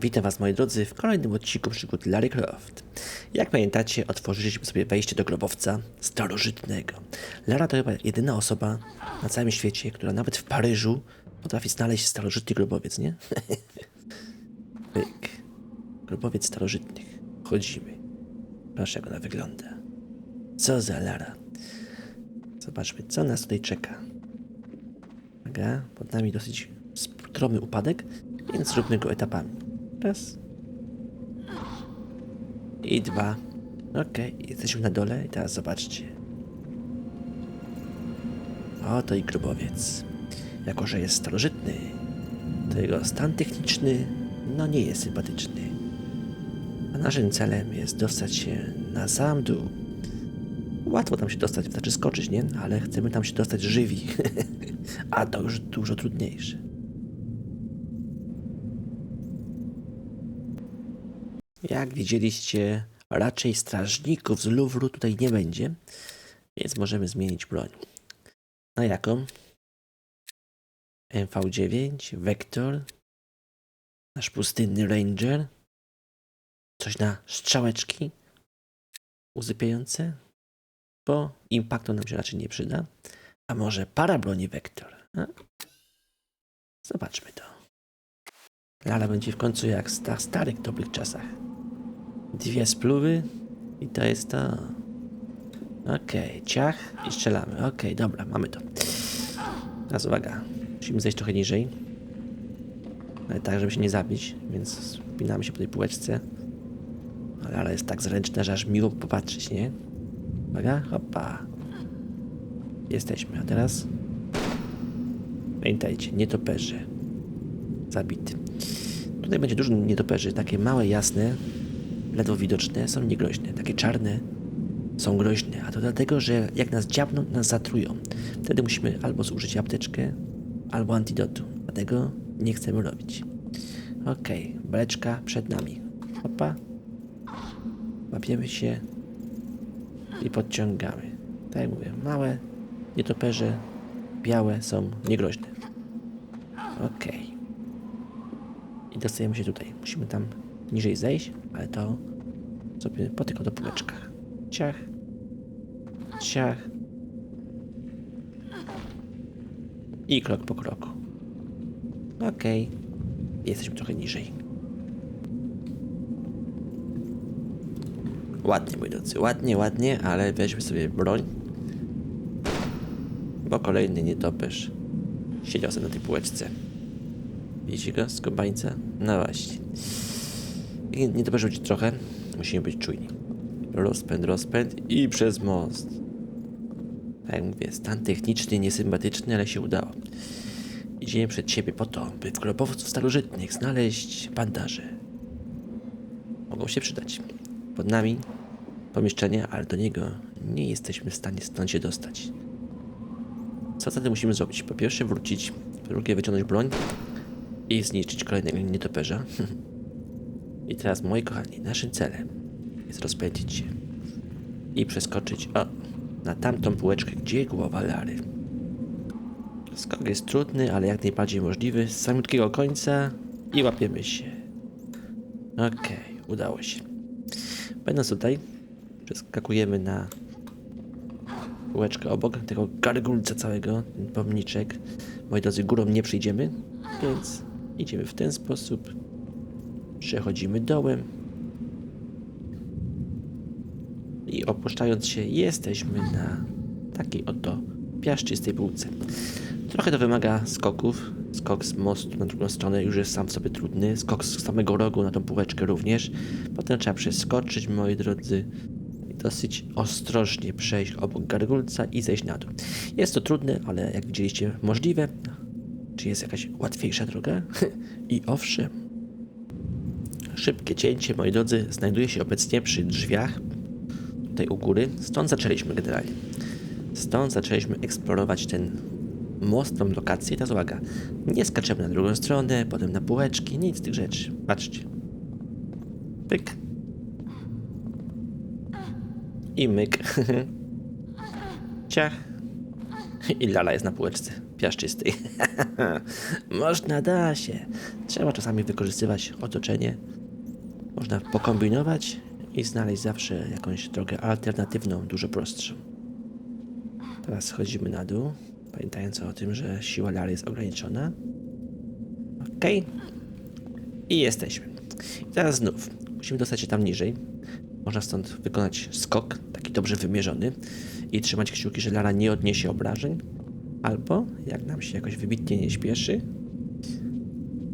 Witam Was moi drodzy w kolejnym odcinku przygód Larry Croft. Jak pamiętacie, otworzyliśmy sobie wejście do grobowca starożytnego. Lara to chyba jedyna osoba na całym świecie, która nawet w Paryżu potrafi znaleźć starożytny grobowiec, nie? Pyk. Grobowiec starożytnych. Wchodzimy. Proszę, jak ona wygląda. Co za Lara. Zobaczmy, co nas tutaj czeka. Uwaga, pod nami dosyć stromy upadek, więc zróbmy go etapami. Raz. I dwa. Okej, jesteśmy na dole i teraz zobaczcie. Oto i grobowiec. Jako, że jest starożytny, to jego stan techniczny no nie jest sympatyczny. A naszym celem jest dostać się na sam dół. Łatwo tam się dostać, wystarczy skoczyć, nie? Ale chcemy tam się dostać żywi. A to już dużo trudniejsze. Jak widzieliście, raczej strażników z Luwru tutaj nie będzie, więc możemy zmienić broń. Na jaką? MV9, Vector, nasz pustynny Ranger, coś na strzałeczki usypiające, bo impaktu nam się raczej nie przyda. A może parabroni Vector? A? Zobaczmy to. Lala będzie w końcu jak w sta- starych, dobrych czasach. Dwie spluwy i to jest to. Okej, ciach i strzelamy. Okej, dobra, mamy to. Teraz uwaga, musimy zejść trochę niżej. Ale tak, żeby się nie zabić, więc spinamy się po tej półeczce. Ale Lala jest tak zręczna, że aż miło popatrzeć, nie? Uwaga, hopa. Jesteśmy, a teraz? Pamiętajcie, nietoperze. Zabity. Tutaj będzie dużo nietoperzy, takie małe, jasne, ledwo widoczne, są niegroźne. Takie czarne są groźne, a to dlatego, że jak nas dziabną, nas zatrują. Wtedy musimy albo zużyć apteczkę, albo antidotu. Dlatego nie chcemy robić. Okej, breczka przed nami. Opa. Łapiemy się i podciągamy. Tak jak mówię, małe nietoperze, białe są niegroźne. Okej. I dostajemy się tutaj. Musimy tam niżej zejść, ale to sobie po tylko do półeczkach. Ciach. Ciach. I krok po kroku. Okej. Jesteśmy trochę niżej. Ładnie, moi drodzy, ładnie, ładnie, ale weźmy sobie broń. Bo kolejny nietoperz siedział sobie na tej półeczce. Widzicie go z kobańca? No właśnie. I nie to rzucić trochę. Musimy być czujni. Rozpęd, rozpęd i przez most. Tak jak mówię, stan techniczny niesympatyczny, ale się udało. Idziemy przed siebie po to, by w grobowców starożytnych znaleźć bandaże. Mogą się przydać. Pod nami pomieszczenie, ale do niego nie jesteśmy w stanie stąd się dostać. Co zatem musimy zrobić? Po pierwsze wrócić, po drugie wyciągnąć broń i zniszczyć kolejnego nietoperza. I teraz, moi kochani, naszym celem jest rozpędzić się i przeskoczyć o, na tamtą półeczkę, gdzie głowa Lary. Skok jest trudny, ale jak najbardziej możliwy. Z samiutkiego końca i łapiemy się. Okej, udało się. Będąc tutaj, przeskakujemy na półeczkę obok tego gargulca całego, ten pomniczek. Moi drodzy, górą nie przyjdziemy, więc idziemy w ten sposób. Przechodzimy dołem. I opuszczając się, jesteśmy na takiej oto piaszczystej półce. Trochę to wymaga skoków. Skok z mostu na drugą stronę już jest sam sobie trudny. Skok z samego rogu na tą półeczkę również. Potem trzeba przeskoczyć, moi drodzy, i dosyć ostrożnie przejść obok gargulca i zejść na dół. Jest to trudne, ale jak widzieliście, możliwe. Czy jest jakaś łatwiejsza droga? I owszem. Szybkie cięcie, moi drodzy, znajduje się obecnie przy drzwiach tutaj u góry. Stąd zaczęliśmy generalnie. Stąd zaczęliśmy eksplorować ten most, tą lokację. I teraz uwaga, nie skaczemy na drugą stronę, potem na półeczki, nic z tych rzeczy. Patrzcie. Pyk. I myk. Ciach. I lala jest na półeczce. piaszczystej. Można da się. Trzeba czasami wykorzystywać otoczenie. Można pokombinować i znaleźć zawsze jakąś drogę alternatywną, dużo prostszą. Teraz schodzimy na dół, pamiętając o tym, że siła Lary jest ograniczona. Ok. I jesteśmy. I teraz znów musimy dostać się tam niżej. Można stąd wykonać skok, taki dobrze wymierzony i trzymać kciuki, że Lara nie odniesie obrażeń. Albo, jak nam się jakoś wybitnie nie śpieszy,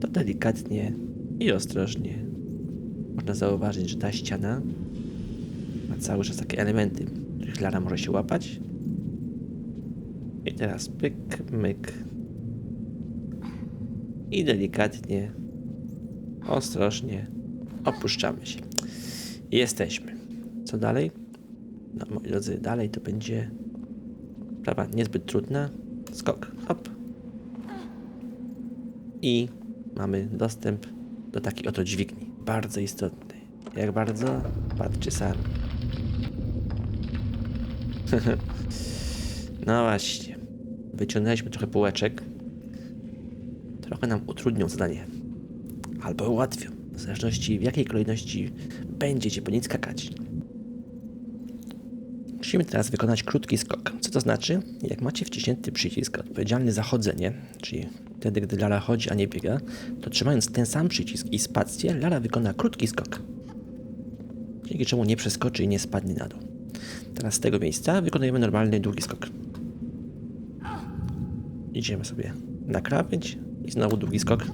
to delikatnie i ostrożnie można zauważyć, że ta ściana ma cały czas takie elementy, których Lara może się łapać. I teraz pyk, myk. I delikatnie, ostrożnie opuszczamy się. Jesteśmy. Co dalej? No, moi drodzy, dalej to będzie prawa niezbyt trudna. Skok. Hop. I mamy dostęp do takiej oto dźwigni. Bardzo istotnej. Jak bardzo? Patrzcie sami. no właśnie. Wyciągnęliśmy trochę półeczek. Trochę nam utrudnią zadanie. Albo ułatwią. W zależności w jakiej kolejności będziecie po nic skakać. Musimy teraz wykonać krótki skok. Co to znaczy? Jak macie wciśnięty przycisk odpowiedzialny za chodzenie, czyli wtedy, gdy Lara chodzi, a nie biega, to trzymając ten sam przycisk i spację, Lara wykona krótki skok. Dzięki czemu nie przeskoczy i nie spadnie na dół. Teraz z tego miejsca wykonujemy normalny długi skok. Idziemy sobie na krawędź i znowu długi skok.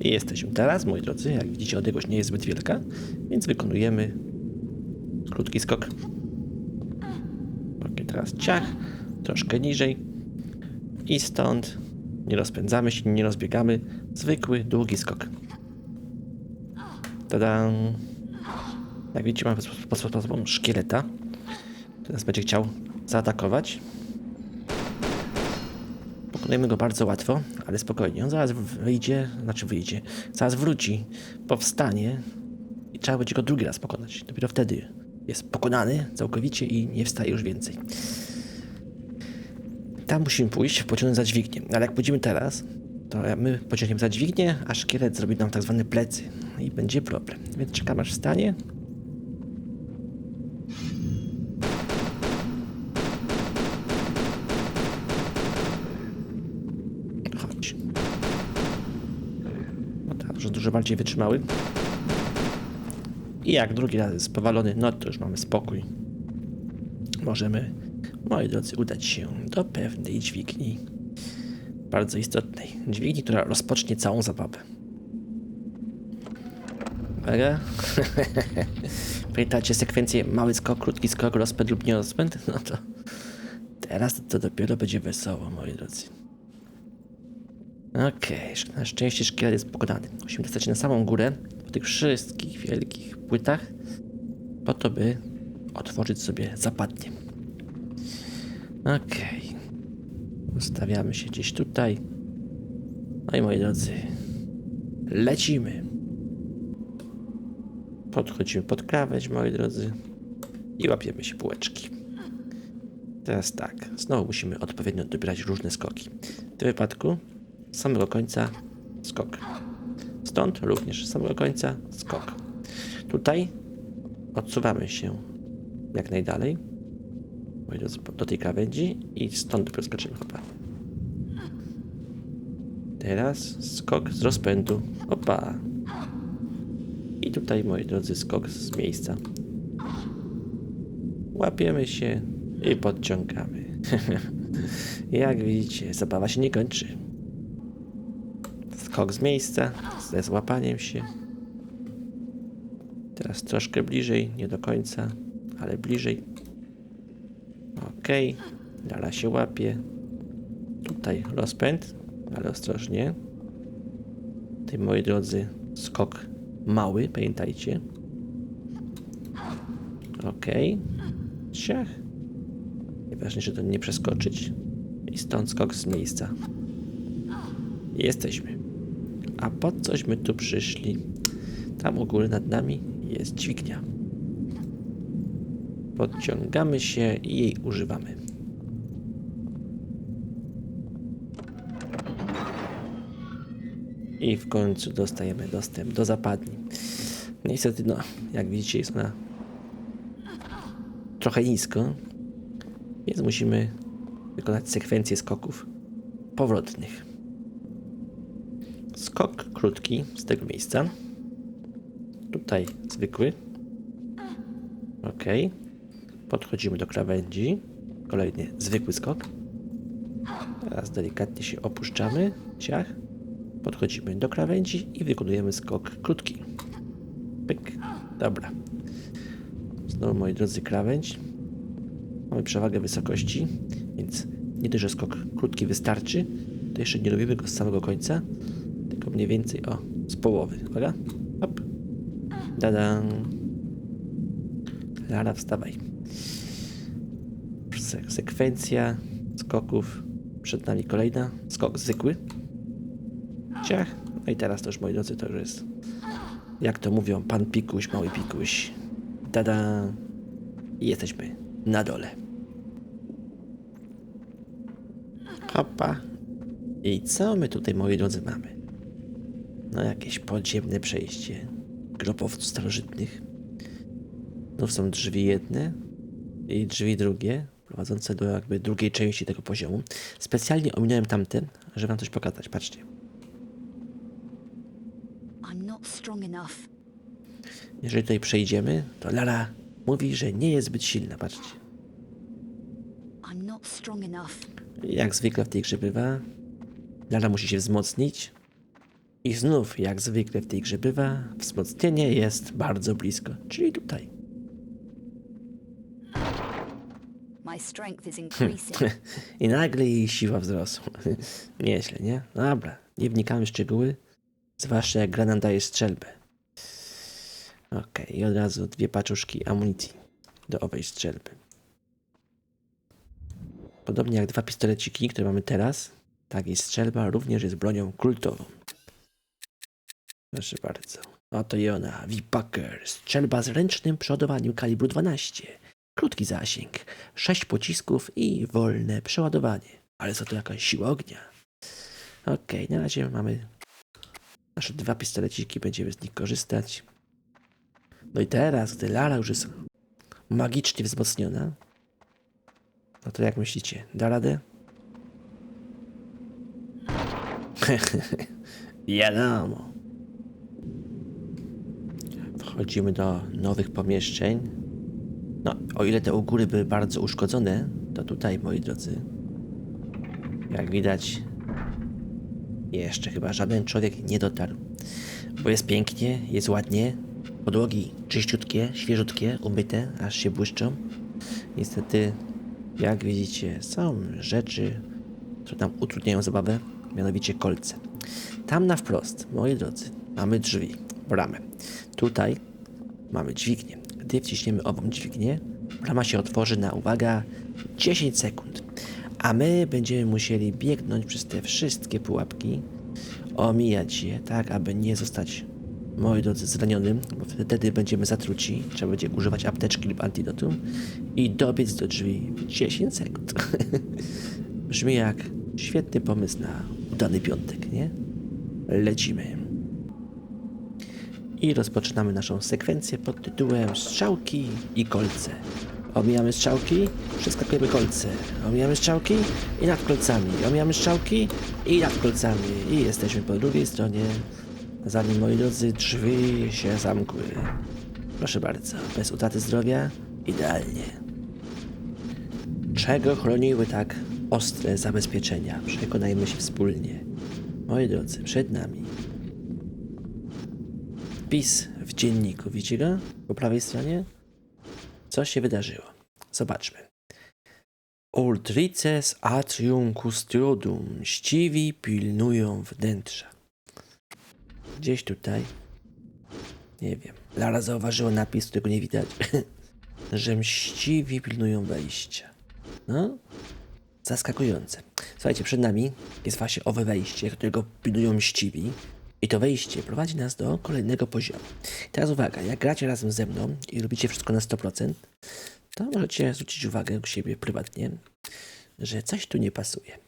I jesteśmy. Teraz, moi drodzy, jak widzicie, odległość nie jest zbyt wielka, więc wykonujemy krótki skok. Ok, teraz ciach, troszkę niżej. I stąd nie rozpędzamy się, nie rozbiegamy. Zwykły, długi skok. Tada! Jak widzicie, mamy pod sobą szkieleta. Teraz będzie chciał zaatakować. Pokonujemy go bardzo łatwo, ale spokojnie. On zaraz wyjdzie, znaczy wyjdzie, zaraz wróci, powstanie i trzeba będzie go drugi raz pokonać. Dopiero wtedy jest pokonany całkowicie i nie wstaje już więcej. Tam musimy pójść, pociągnąć za dźwignię. Ale jak pójdziemy teraz, to my pociągniemy za dźwignię, a szkielet zrobi nam tak zwane plecy i będzie problem. Więc czekam aż wstanie. Chodź. No tak, że dużo bardziej wytrzymały. I jak drugi raz jest powalony, no to już mamy spokój. Możemy, moi drodzy, udać się do pewnej dźwigni. Bardzo istotnej. Dźwigni, która rozpocznie całą zabawę. Uwaga. Pamiętacie sekwencję mały skok, krótki skok, rozpęd lub nie rozpęd? No to teraz to dopiero będzie wesoło, moi drodzy. Okej, na szczęście szkielet jest pokonany. Musimy dostać się na samą górę po tych wszystkich wielkich płytach, po to, by otworzyć sobie zapadnie. Okej. Ustawiamy się gdzieś tutaj. No i moi drodzy, lecimy. Podchodzimy pod krawędź, moi drodzy, i łapiemy się półeczki. Teraz tak, znowu musimy odpowiednio dobierać różne skoki. W tym wypadku z samego końca skok. Stąd również z samego końca skok. Tutaj odsuwamy się jak najdalej drodzy, do tej krawędzi i stąd dopiero skoczymy chyba. Teraz skok z rozpędu. Opa! I tutaj, moi drodzy, skok z miejsca. Łapiemy się i podciągamy. Jak widzicie, zabawa się nie kończy. Skok z miejsca, ze złapaniem się. Teraz troszkę bliżej, nie do końca, ale bliżej. Ok, Dala się łapie. Tutaj rozpęd, ale ostrożnie. Tutaj, moi drodzy, skok mały, pamiętajcie. Ok, ciach. Najważniejsze to nie przeskoczyć. I stąd skok z miejsca. Jesteśmy. A po coś my tu przyszli? Tam u góry nad nami jest dźwignia podciągamy się i jej używamy. I w końcu dostajemy dostęp do zapadni. No niestety, no, jak widzicie, jest ona trochę nisko, więc musimy wykonać sekwencję skoków powrotnych. Skok krótki z tego miejsca. Tutaj zwykły. Okej. Okay. Podchodzimy do krawędzi. Kolejny zwykły skok. Teraz delikatnie się opuszczamy. Ciach. Podchodzimy do krawędzi i wykonujemy skok krótki. Pyk. Dobra. Znowu, moi drodzy, krawędź. Mamy przewagę wysokości, więc nie dość, że skok krótki wystarczy, to jeszcze nie robimy go z samego końca, tylko mniej więcej o, z połowy. Uwaga. Hop. Dadam. Lara, wstawaj. Se sekwencja skoków. Przed nami kolejna. Skok zwykły. Ciach. No i teraz to już, moi drodzy, to już jest, jak to mówią, pan pikuś, mały pikuś. Tada! I jesteśmy na dole. Hopa. I co my tutaj, moi drodzy, mamy? No jakieś podziemne przejście grobowców starożytnych. No są drzwi jedne i drzwi drugie, prowadzące do jakby drugiej części tego poziomu. Specjalnie ominąłem tamte, żeby wam coś pokazać. Patrzcie. Jeżeli tutaj przejdziemy, to Lara mówi, że nie jest zbyt silna. Patrzcie. Jak zwykle w tej grze bywa, Lara musi się wzmocnić. I znów, jak zwykle w tej grze bywa, wzmocnienie jest bardzo blisko, czyli tutaj. I nagle jej siła wzrosła. Nieźle, nie? Dobra, nie wnikamy w szczegóły, zwłaszcza jak gra nam daje strzelbę. Okej, i od razu dwie paczuszki amunicji do owej strzelby. Podobnie jak dwa pistoleciki, które mamy teraz, tak i strzelba również jest bronią kultową. Proszę bardzo. Oto i ona, V-Packer, strzelba z ręcznym przeładowaniem kalibru 12. Krótki zasięg, 6 pocisków i wolne przeładowanie. Ale za to jakaś siła ognia. Okej, na razie mamy nasze dwa pistoleciki, będziemy z nich korzystać. No i teraz, gdy Lara już jest magicznie wzmocniona, no to jak myślicie, da radę? Wiadomo. Wchodzimy do nowych pomieszczeń. No, o ile te u góry były bardzo uszkodzone, to tutaj, moi drodzy, jak widać, jeszcze chyba żaden człowiek nie dotarł. Bo jest pięknie, jest ładnie, podłogi czyściutkie, świeżutkie, umyte, aż się błyszczą. Niestety, jak widzicie, są rzeczy, które nam utrudniają zabawę, mianowicie kolce. Tam na wprost, moi drodzy, mamy drzwi, bramę. Tutaj mamy dźwignię. Gdy wciśniemy ową dźwignię, brama się otworzy na, uwaga, 10 sekund. A my będziemy musieli biegnąć przez te wszystkie pułapki, omijać je, tak aby nie zostać, moi drodzy, zranionym, bo wtedy będziemy zatruci, trzeba będzie używać apteczki lub antidotum i dobiec do drzwi w 10 sekund. Brzmi jak świetny pomysł na udany piątek, nie? Lecimy. I rozpoczynamy naszą sekwencję pod tytułem Strzałki i kolce. Omijamy strzałki, przeskakujemy kolce. Omijamy strzałki i nad kolcami. Omijamy strzałki i nad kolcami. I jesteśmy po drugiej stronie, zanim, moi drodzy, drzwi się zamkły. Proszę bardzo, bez utraty zdrowia, idealnie. Czego chroniły tak ostre zabezpieczenia? Przekonajmy się wspólnie. Moi drodzy, przed nami wpis w dzienniku. Widzicie go? Po prawej stronie? Co się wydarzyło? Zobaczmy. Ultrices atrium custodium. Ściwi pilnują wnętrza. Gdzieś tutaj. Nie wiem. Lara zauważyła napis, którego nie widać. że mściwi pilnują wejścia. No, zaskakujące. Słuchajcie, przed nami jest właśnie owe wejście, którego pilnują mściwi. I to wejście prowadzi nas do kolejnego poziomu. Teraz uwaga, jak gracie razem ze mną i robicie wszystko na 100%, to możecie zwrócić uwagę u siebie prywatnie, że coś tu nie pasuje.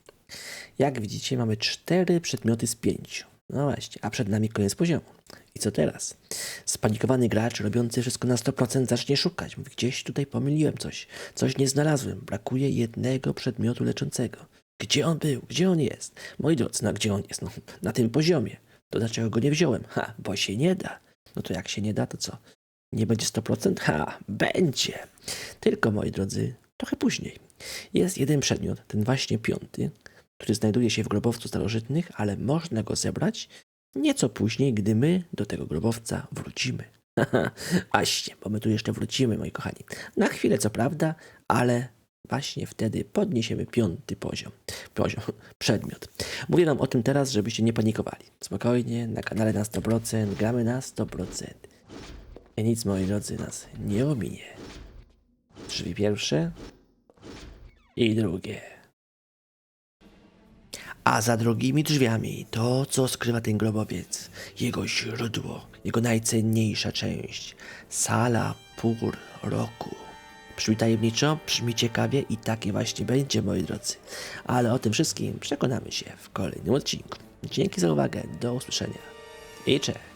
Jak widzicie, mamy cztery przedmioty z pięciu. No właśnie, a przed nami koniec poziomu. I co teraz? Spanikowany gracz robiący wszystko na 100% zacznie szukać. Mówi, gdzieś tutaj pomyliłem coś. Coś nie znalazłem. Brakuje jednego przedmiotu leczącego. Gdzie on był? Gdzie on jest? Moi drodzy, no gdzie on jest? No, na tym poziomie. To dlaczego go nie wziąłem? Ha, bo się nie da. No to jak się nie da, to co? Nie będzie 100%? Ha, będzie. Tylko, moi drodzy, trochę później. Jest jeden przedmiot, ten właśnie piąty, który znajduje się w grobowcu starożytnych, ale można go zebrać nieco później, gdy my do tego grobowca wrócimy. Właśnie, bo my tu jeszcze wrócimy, moi kochani. Na chwilę, co prawda, ale właśnie wtedy podniesiemy piąty poziom. Poziom, przedmiot. Mówię wam o tym teraz, żebyście nie panikowali. Spokojnie, na kanale na 100%, gramy na 100%. I nic, moi drodzy, nas nie ominie. Drzwi pierwsze i drugie. A za drugimi drzwiami to, co skrywa ten grobowiec, jego źródło, jego najcenniejsza część, sala pór roku. Brzmi tajemniczo, brzmi ciekawie i takie właśnie będzie, moi drodzy. Ale o tym wszystkim przekonamy się w kolejnym odcinku. Dzięki za uwagę, do usłyszenia i cześć.